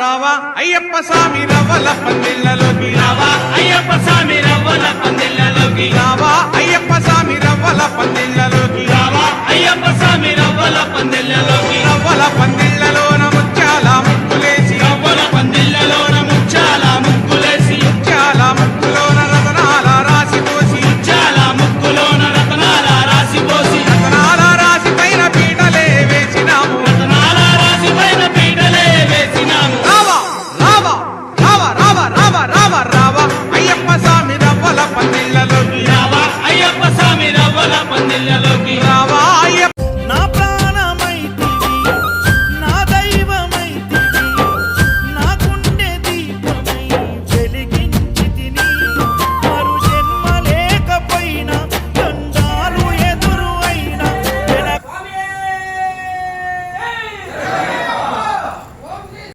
రావా? అయ్యప్ప స్వామి రవ్వల పందిళ్ళలోకి రావా? అయ్యప్ప స్వామి రవ్వల పందిళ్ళలోకి రావా? అయ్యప్ప స్వామి రవ్వల పందిళ్ళలోకి రావా? అయ్యప్ప స్వామి రవ్వల పందిళ్ళలోకి రావ రావ. అయ్యప్ప స్వామి రవ్వల పందిళ్ళలోకి రావ. అయ్యప్ప స్వామి రవ్వల పందిళ్ళలోకి రావా.